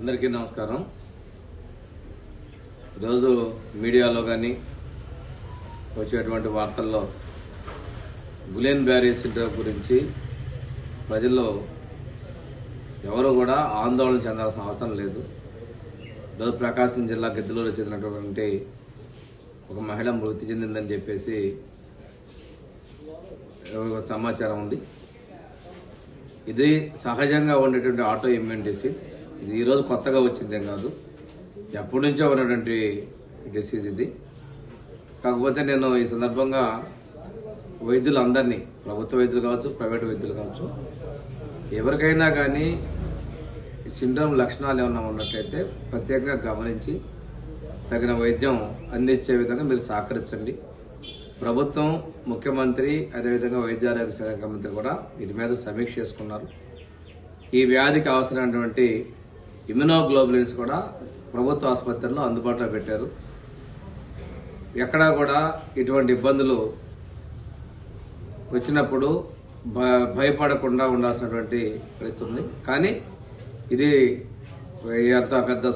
అందరికీ నమస్కారం. ఈరోజు మీడియాలో కానీ వచ్చేటువంటి వార్తల్లో గులేన్ బ్యారీ సిండ్రోమ్ గురించి ప్రజల్లో ఎవరు కూడా ఆందోళన చెందాల్సిన అవసరం లేదు. ఈరోజు ప్రకాశం జిల్లా గిద్దలూరు చెందినటువంటి ఒక మహిళ మృతి చెందిందని చెప్పేసి సమాచారం ఉంది. ఇది సహజంగా ఉండేటువంటి ఆటో ఇమ్యూన్ డిసీజ్ ఇది ఈరోజు కొత్తగా వచ్చిందేం కాదు. ఎప్పటి నుంచో ఉన్నటువంటి డిసీజ్ ఇది. కాకపోతే నేను ఈ సందర్భంగా వైద్యులందరినీ ప్రభుత్వ వైద్యులు కావచ్చు ప్రైవేట్ వైద్యులు కావచ్చు ఎవరికైనా కానీ ఈ సిండ్రోమ్ లక్షణాలు ఏమైనా ఉన్నట్లయితే ప్రత్యేకంగా గమనించి తగిన వైద్యం అందించే విధంగా మీరు సహకరించండి. ప్రభుత్వం ముఖ్యమంత్రి అదేవిధంగా వైద్య ఆరోగ్య శాఖ మంత్రి కూడా వీటి మీద సమీక్ష చేసుకున్నారు. ఈ వ్యాధికి అవసరమైనటువంటి ఇమ్యునోగ్లోబులిన్స్ కూడా ప్రభుత్వ ఆసుపత్రుల్లో అందుబాటులో పెట్టారు. ఎక్కడా కూడా ఇటువంటి ఇబ్బందులు వచ్చినప్పుడు భయపడకుండా ఉండాల్సినటువంటి పరిస్థితి ఉంది. కానీ ఇది అంత పెద్ద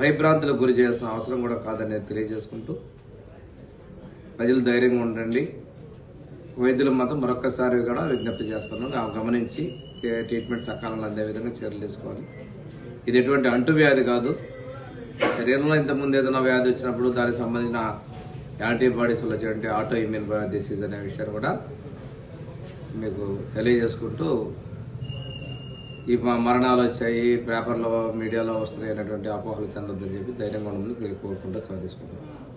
భయభ్రాంతులకు గురి చేయాల్సిన అవసరం కూడా కాదని తెలియజేసుకుంటూ ప్రజలు ధైర్యంగా ఉండండి. వైద్యులు మాత్రం మరొకసారి కూడా విజ్ఞప్తి చేస్తున్నాను. గమనించి ట్రీట్మెంట్ సకాలంలో అందే విధంగా చర్యలు తీసుకోవాలి. ఇది ఎటువంటి అంటువ్యాధి కాదు. శరీరంలో ఇంతకుముందు ఏదైనా వ్యాధి వచ్చినప్పుడు దానికి సంబంధించిన యాంటీబాడీస్ వచ్చేటువంటి ఆటో ఇమ్యూన్ డిసీజ్ అనే విషయాన్ని కూడా మీకు తెలియజేసుకుంటూ ఈ మరణాలు వచ్చాయి పేపర్లో మీడియాలో వస్తున్నాయి అనేటువంటి అపోహలు చెందొద్దని చెప్పి ధైర్యంగా ఉండమని కోరుకుంటూ సాధిస్తున్నాను